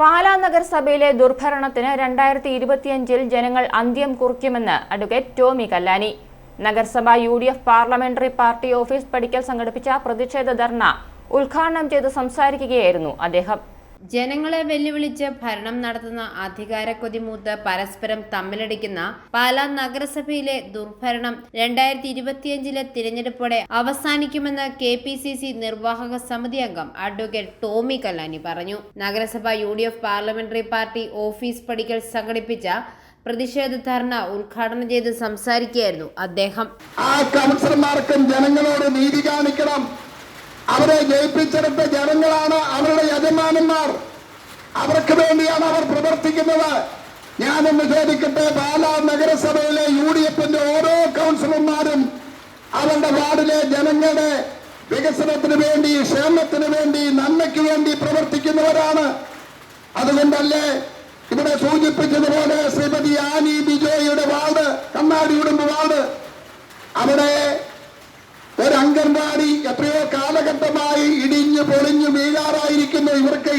പാലാ നഗരസഭയിലെ ദുർഭരണത്തിന് രണ്ടായിരത്തി ഇരുപത്തിയഞ്ചിൽ ജനങ്ങൾ അന്ത്യം കുറിക്കുമെന്ന് അഡ്വക്കേറ്റ് ടോമി കല്ലാനി. നഗരസഭ U D F parliamentary party office പടിക്കൽ സംഘടിപ്പിച്ച പ്രതിഷേധ ധർണ ഉദ്ഘാടനം ചെയ്ത് സംസാരിക്കുകയായിരുന്നു അദ്ദേഹം. ജനങ്ങളെ വെല്ലുവിളിച്ച് ഭരണം നടത്തുന്ന അധികാരക്കൊതി മൂത്ത് പരസ്പരം തമ്മിലടിക്കുന്ന പാലാ നഗരസഭയിലെ ദുർഭരണം രണ്ടായിരത്തി ഇരുപത്തിയഞ്ചിലെ തിരഞ്ഞെടുപ്പോടെ അവസാനിക്കുമെന്ന് കെ പി സി സി നിർവാഹക സമിതി അംഗം അഡ്വക്കേറ്റ് ടോമി കല്ലാനി പറഞ്ഞു. നഗരസഭ U D F parliamentary party office പടിക്കൽ സംഘടിപ്പിച്ച പ്രതിഷേധ ധർണ ഉദ്ഘാടനം ചെയ്ത് സംസാരിക്കുകയായിരുന്നു അദ്ദേഹം. ആ കൗൺസിലർമാർക്കും ജനങ്ങളോട് നീതി കാണിക്കണം. അവരെ ജയിപ്പിച്ചെടുത്ത ജനങ്ങളാണ് അവരുടെ യജമാനന്മാർ. അവർക്ക് വേണ്ടിയാണ് അവർ പ്രവർത്തിക്കുന്നത്. ഞാനൊന്ന് ചോദിക്കട്ടെ പാലാ നഗരസഭയിലെ യു ഡി എഫിന്റെ ഓരോ കൗൺസിലർമാരും അവരുടെ വാർഡിലെ ജനങ്ങളുടെ വികസനത്തിന് വേണ്ടി ക്ഷേമത്തിന് വേണ്ടി നന്മയ്ക്ക് വേണ്ടി പ്രവർത്തിക്കുന്നവരാണ്. അതുകൊണ്ടല്ലേ ഇവിടെ സൂചിപ്പിച്ചതുപോലെ ശ്രീമതി ആനി ബിജോയുടെ വാർഡ് കണ്ണാടിയുടുമ്പ് വാർഡ്. അവിടെ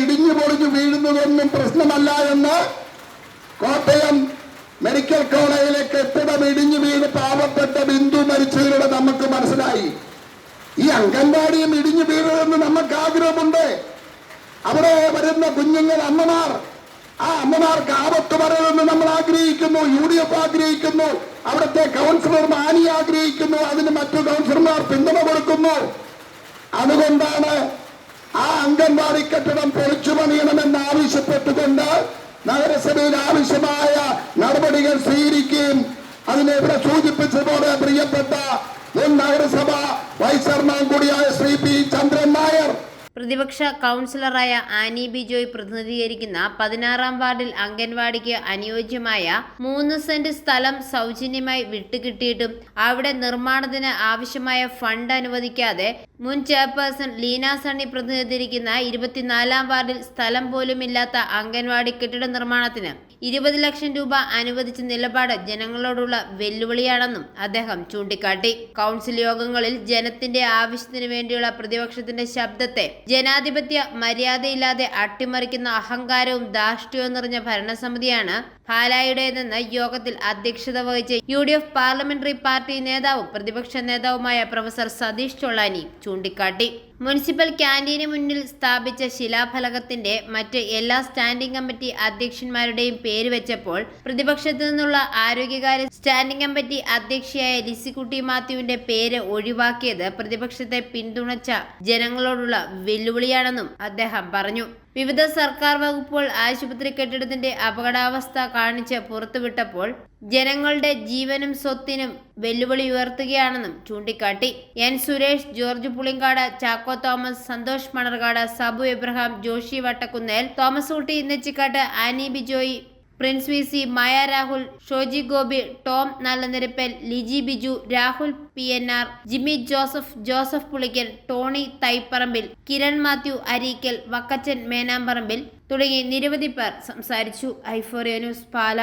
ഇടിഞ്ഞു പൊളിഞ്ഞു വീഴുന്നതൊന്നും പ്രശ്നമല്ല എന്ന് കോട്ടയം മെഡിക്കൽ കോളേജിലെ കെട്ടിടം ഇടിഞ്ഞു വീണ് പാവപ്പെട്ട ബിന്ദു മരിച്ചതിലൂടെ നമുക്ക് മനസ്സിലായി. ഈ അംഗൻവാടിയും ഇടിഞ്ഞു വീഴണമെന്ന് നമുക്ക് ആഗ്രഹമുണ്ട്. അവിടെ വരുന്ന കുഞ്ഞുങ്ങൾ അമ്മമാർ ആ അമ്മമാർക്ക് ആപത്ത് വരണമെന്ന് നമ്മൾ ആഗ്രഹിക്കുന്നു യു ഡി എഫ് ആഗ്രഹിക്കുന്നു അവിടുത്തെ കൗൺസിലർ മാനി ആഗ്രഹിക്കുന്നു അതിന് മറ്റു കൗൺസിലർമാർ പിന്തുണ കൊടുക്കുന്നു. അതുകൊണ്ടാണ് നഗരസഭയിൽ ആവശ്യമായ നടപടികൾ സ്വീകരിക്കുകയും അതിനെ ഇവിടെ സൂചിപ്പിച്ചതോടെ പ്രിയപ്പെട്ട മുൻ നഗരസഭ വൈസ് ചെയർമാൻ കൂടിയായ ശ്രീ പി പ്രതിപക്ഷ കൗൺസിലറായ ആനി ബിജോയ് പ്രതിനിധീകരിക്കുന്ന പതിനാറാം വാർഡിൽ അംഗൻവാടിക്ക് അനുയോജ്യമായ മൂന്ന് സെന്റ് സ്ഥലം സൗജന്യമായി വിട്ടുകിട്ടിയിട്ടും അവിടെ നിർമ്മാണത്തിന് ആവശ്യമായ ഫണ്ട് അനുവദിക്കാതെ മുൻ ചെയർപേഴ്സൺ ലീന സണ്ണി പ്രതിനിധീകരിക്കുന്ന ഇരുപത്തിനാലാം വാർഡിൽ സ്ഥലം പോലുമില്ലാത്ത അംഗൻവാടി കെട്ടിട നിർമ്മാണത്തിന് ഇരുപത് ലക്ഷം രൂപ അനുവദിച്ച നിലപാട് ജനങ്ങളോടുള്ള വെല്ലുവിളിയാണെന്നും അദ്ദേഹം ചൂണ്ടിക്കാട്ടി. കൗൺസിൽ യോഗങ്ങളിൽ ജനത്തിന്റെ ആവശ്യത്തിന് വേണ്ടിയുള്ള പ്രതിപക്ഷത്തിന്റെ ശബ്ദത്തെ ജനാധിപത്യ മര്യാദയില്ലാതെ അട്ടിമറിക്കുന്ന അഹങ്കാരവും ധാർഷ്ട്യവും നിറഞ്ഞ ഭരണസമിതിയാണ് പാലായുടേതെന്ന് യോഗത്തിൽ അധ്യക്ഷത വഹിച്ച U D F parliamentary party നേതാവും പ്രതിപക്ഷ നേതാവുമായ പ്രൊഫസർ സതീഷ് ചൊള്ളാനി ചൂണ്ടിക്കാട്ടി. മുനിസിപ്പൽ ക്യാന്റീന് മുന്നിൽ സ്ഥാപിച്ച ശിലാഫലകത്തിന്റെ മറ്റ് എല്ലാ സ്റ്റാൻഡിംഗ് കമ്മിറ്റി അധ്യക്ഷന്മാരുടെയും പേര് വെച്ചപ്പോൾ പ്രതിപക്ഷത്തു നിന്നുള്ള ആരോഗ്യകാര്യ സ്റ്റാൻഡിംഗ് കമ്മിറ്റി അധ്യക്ഷയായ ലിസിക്കുട്ടി മാത്യുവിന്റെ പേര് ഒഴിവാക്കിയത് പ്രതിപക്ഷത്തെ പിന്തുണച്ച ജനങ്ങളോടുള്ള വെല്ലുവിളിയാണെന്നും അദ്ദേഹം പറഞ്ഞു. വിവിധ സർക്കാർ വകുപ്പുകൾ ആശുപത്രി കെട്ടിടത്തിന്റെ അപകടാവസ്ഥ കാണിച്ച് പുറത്തുവിട്ടപ്പോൾ ജനങ്ങളുടെ ജീവനും സ്വത്തിനും വെല്ലുവിളി ഉയർത്തുകയാണെന്നും ചൂണ്ടിക്കാട്ടി. N. Suresh George Pulinkad Chacko Thomas Santhosh Manarcad Sabu Abraham Joshy Vattakunnel Thomas Ooty Nechikkattu Annie Bijoy Prince V C Maya Rahul Shoji Gopi Tom Nallanirappel Liji Biju Rahul P N R Jimmy Joseph Joseph Pulickal Tony Thaiparambil Kiran Mathew Areekal Vakkachan Menamparambil തുടങ്ങി നിരവധി പേർ സംസാരിച്ചു. Iforia news പാല.